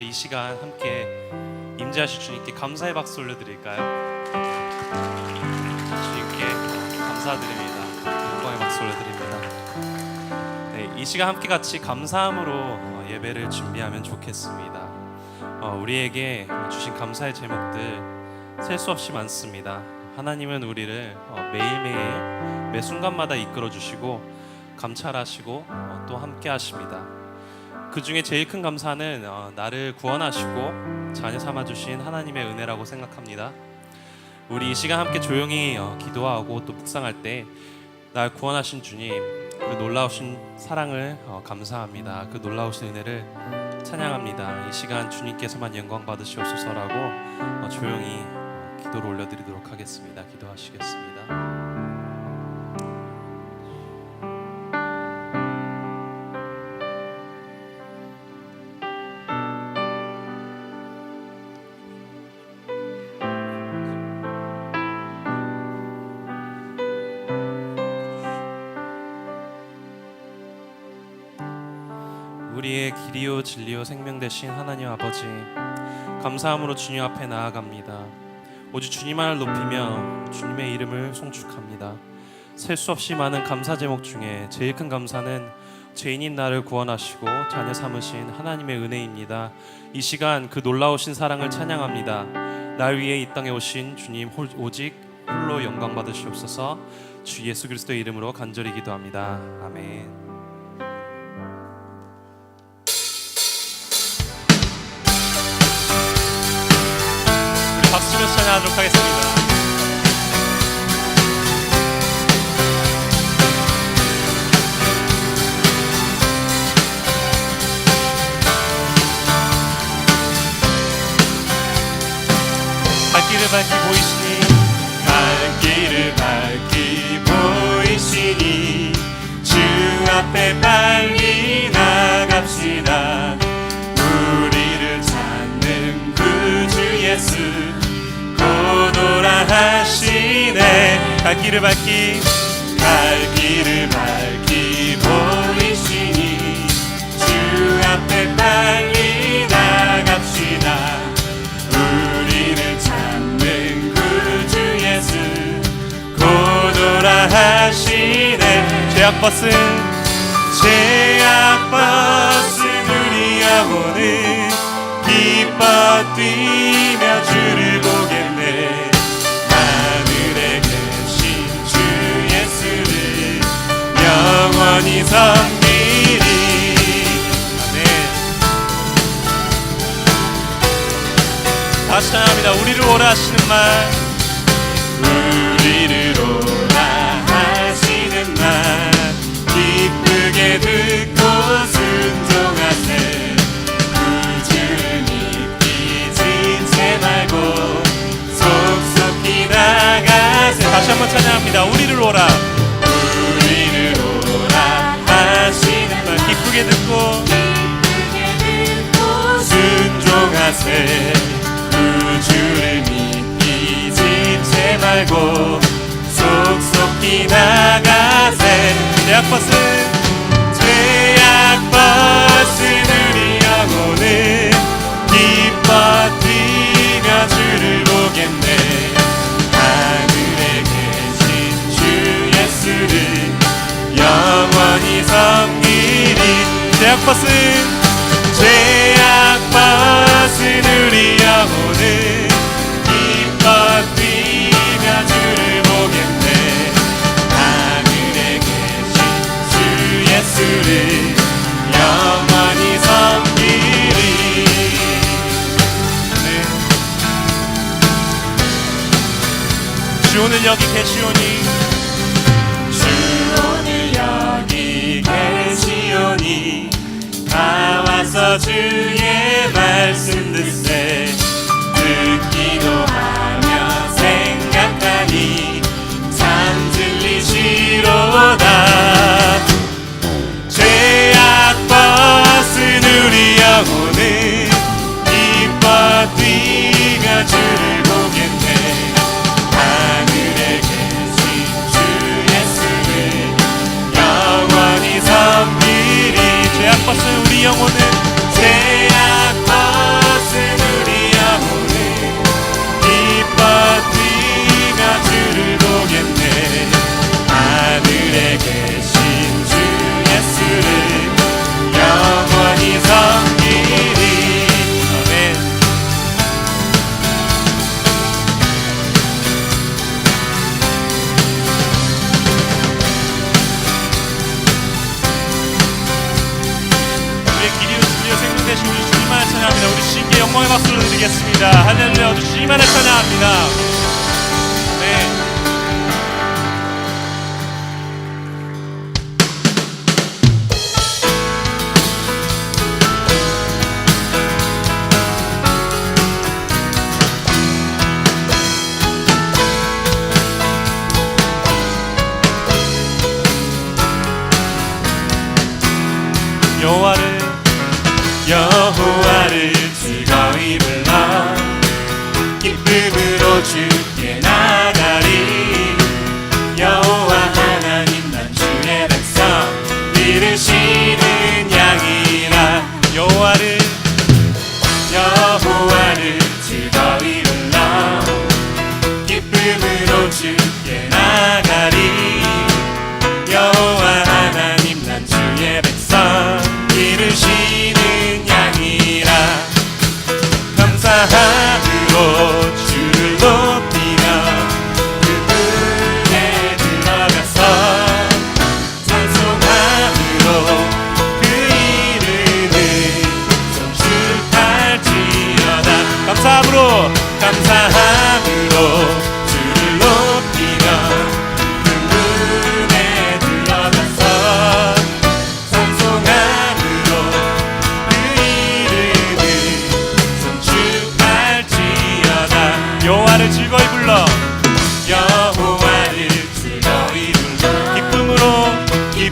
이 시간 함께 임재하실 주님께 감사의 박수 올려드릴까요? 주님께 감사드립니다. 영광의 박수 올려드립니다. 네, 이 시간 함께 같이 감사함으로 어, 예배를 준비하면 좋겠습니다. 어, 우리에게 주신 감사의 제목들 셀 수 없이 많습니다. 하나님은 우리를 어, 매일매일 매 순간마다 이끌어 주시고 감찰하시고 어, 또 함께 하십니다. 그 중에 제일 큰 감사는 어, 나를 구원하시고 자녀 삼아 주신 하나님의 은혜라고 생각합니다. 우리 이 시간 함께 조용히 어, 기도하고 또 묵상할 때 날 구원하신 주님 그 놀라우신 사랑을 어, 감사합니다. 그 놀라우신 은혜를 찬양합니다. 이 시간 주님께서만 영광 받으시옵소서라고 어, 조용히 어, 기도를 올려드리도록 하겠습니다. 기도하시겠습니다. 우리의 길이요 진리요 생명 되신 하나님 아버지 감사함으로 주님 앞에 나아갑니다. 오직 주님만을 높이며 주님의 이름을 송축합니다. 셀 수 없이 많은 감사 제목 중에 제일 큰 감사는 죄인인 나를 구원하시고 자녀 삼으신 하나님의 은혜입니다. 이 시간 그 놀라우신 사랑을 찬양합니다. 날 위해 이 땅에 오신 주님 홀- 오직 홀로 영광 받으시옵소서. 주 예수 그리스도의 이름으로 간절히 기도합니다. 아멘. 찬양하도록 하겠습니다. 하시네 발길을 밝히 발길을 밝히 보이시니 주 앞에 빨리 나갑시다. 우리를 찾는 구주 예수 고도라 하시네. 죄악 버스. 죄악 벗은 우리 영혼은 기뻐 뛰며 주를 영원히 섬기리. 다시 찬양합니다. 우리를 오라 하시는 말 우리를 오라 하시는 말 기쁘게 듣고 순종하세 구주를 믿기지 채 말고 속속히 나가세 다시 한번 찬양합니다. 우리를 오라 말 기쁘게 듣고 순종하세. 구주를 믿기지 채 말고 속속히 나가세. 죄악 버스 죄악 벗은 우리 영혼은 기뻐 뛰며 주 섬기리 죄악 벗은 우리 영혼은 기뻐 뛰며 주를 보겠네. 하늘에 계신 주 예수를 영원히 섬기리. 네. 주 오늘 여기 계시오니 주의 말씀 듣세 듣기도 하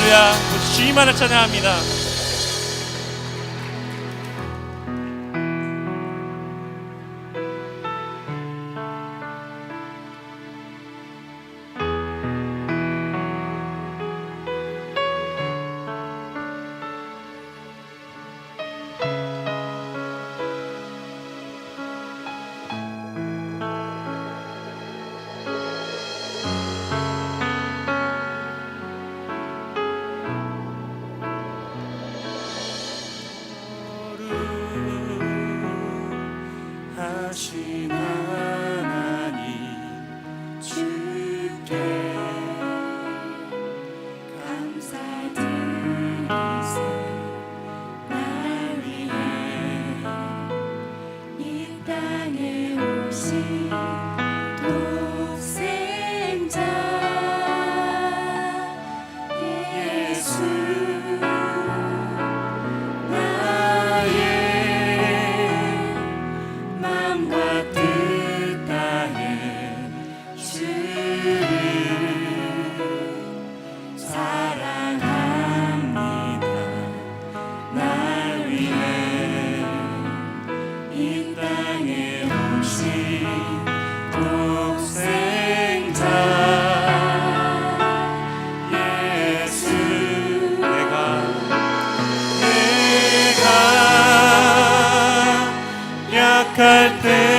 할렐루야. 주님만을 찬양합니다. she 약할